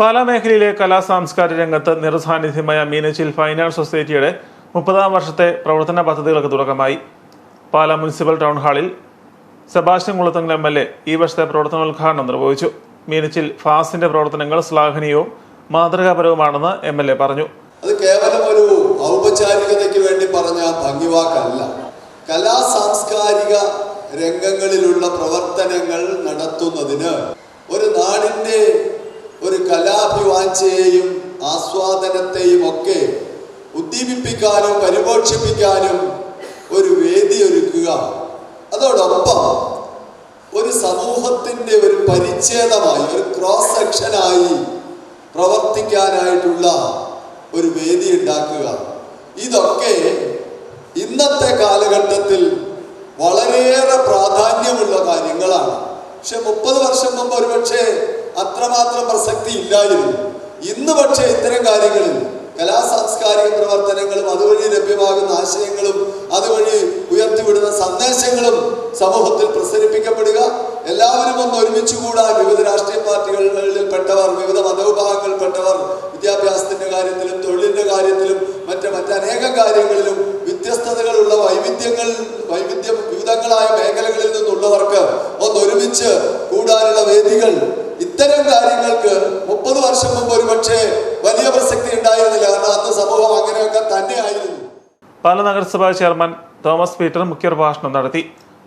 പാലാ മേഖലയിലെ കലാ സാംസ്കാരിക രംഗത്ത് നിറസാന്നിധ്യമായ മീനച്ചിൽ ആർട്സ് സൊസൈറ്റിയുടെ മുപ്പതാം വർഷത്തെ പ്രവർത്തന പദ്ധതികൾക്ക് തുടക്കമായി. പാലാ മുനിസിപ്പൽ ടൗൺ ഹാളിൽ Sebastian Kulathungal M L A ഈ വർഷത്തെ പ്രവർത്തനോദ്ഘാടനം നിർവഹിച്ചു. മീനച്ചിൽ ഫാസിന്റെ പ്രവർത്തനങ്ങൾ ശ്ലാഘനീയവും മാതൃകാപരവുമാണെന്ന് എം എൽ എ പറഞ്ഞു. അത് കേവലം ഒരു ഔപചാരികതയ്ക്ക് വേണ്ടി പറഞ്ഞ ഭംഗിവാക്കല്ല. കലാ സാംസ്കാരിക രംഗങ്ങളിലുള്ള പ്രവർത്തനങ്ങൾ നടത്തുന്നതിന് ഒരു നാടിന്റെ ഒരു കലാഭിവാഞ്ചയെയും ആസ്വാദനത്തെയും ഒക്കെ ഉദ്ദീപിപ്പിക്കാനും പരിപോഷിപ്പിക്കാനും ഒരു വേദി ഒരുക്കുക. അതോടൊപ്പം ഒരു സമൂഹത്തിന്റെ ഒരു പരിച്ഛേദമായി ഒരു ക്രോസ് സെക്ഷനായി പ്രവർത്തിക്കാനായിട്ടുള്ള ഒരു വേദി ഉണ്ടാക്കുക. ഇതൊക്കെ ഇന്നത്തെ കാലഘട്ടത്തിൽ വളരെയേറെ പ്രാധാന്യമുള്ള കാര്യങ്ങളാണ്. പക്ഷെ മുപ്പത് വർഷം മുമ്പ് ഒരുപക്ഷെ അത്രമാത്രം പ്രസക്തി ഇല്ലായിരുന്നു. ഇന്ന് പക്ഷേ ഇത്തരം കാര്യങ്ങളിൽ കലാ സാംസ്കാരിക പ്രവർത്തനങ്ങളും അതുവഴി ലഭ്യമാകുന്ന ആശയങ്ങളും അതുവഴി ഉയർത്തിവിടുന്ന സന്ദേശങ്ങളും സമൂഹത്തിൽ പ്രസരിപ്പിക്കപ്പെടുക. എല്ലാവരും ഒന്ന് ഒരുമിച്ച് കൂടാൻ വിവിധ രാഷ്ട്രീയ പാർട്ടികളിൽ പെട്ടവർ വിവിധ മതവിഭാഗങ്ങളിൽപ്പെട്ടവർ വിദ്യാഭ്യാസത്തിന്റെ കാര്യത്തിലും തൊഴിലിന്റെ കാര്യത്തിലും മറ്റ് മറ്റനേകം കാര്യങ്ങളിലും വ്യത്യസ്തതകളുള്ള വൈവിധ്യങ്ങൾ വൈവിധ്യ വിവിധങ്ങളായ മേഖലകളിൽ നിന്നുള്ളവർക്ക് ഒന്ന് ഒരുമിച്ച് കൂടാനുള്ള വേദികൾ. ഇത്തരം കാര്യങ്ങൾക്ക് ഒരുപക്ഷെ വലിയ പ്രസക്തി ഉണ്ടായിരുന്നില്ല. കാരണം സമൂഹം അങ്ങനെയൊക്കെ തന്നെയായിരുന്നു. പാല നഗരസഭാ ചെയർമാൻ തോമസ് പീറ്റർ മുഖ്യപ്രഭാഷണം നടത്തി.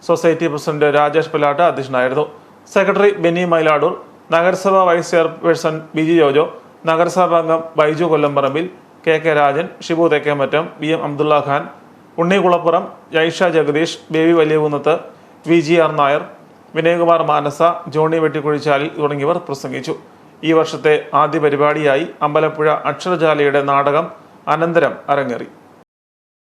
സൊസൈറ്റി പ്രസിഡന്റ് രാജേഷ് പിലാട്ട് അധ്യക്ഷനായിരുന്നു. സെക്രട്ടറി ബെന്നി മൈലാടൂർ നഗരസഭാ വൈസ് ചെയർപേഴ്സൺ ബിജി ജോജോ നഗരസഭാ അംഗം Baiju Kollamparambil K K Rajan Shibu Thekkemattam V M Abdulla Khan Unni Kulappuram Jaisha Jagadish Baby Valiyakunnath V G R Nair Vinayakumar Manasa Johnny Vettikuzhichalil തുടങ്ങിയവർ പ്രസംഗിച്ചു. ഈ വർഷത്തെ ആദ്യ പരിപാടിയായി അമ്പലപ്പുഴ അക്ഷരജാലയുടെ നാടകം അനന്തരം അരങ്ങേറി.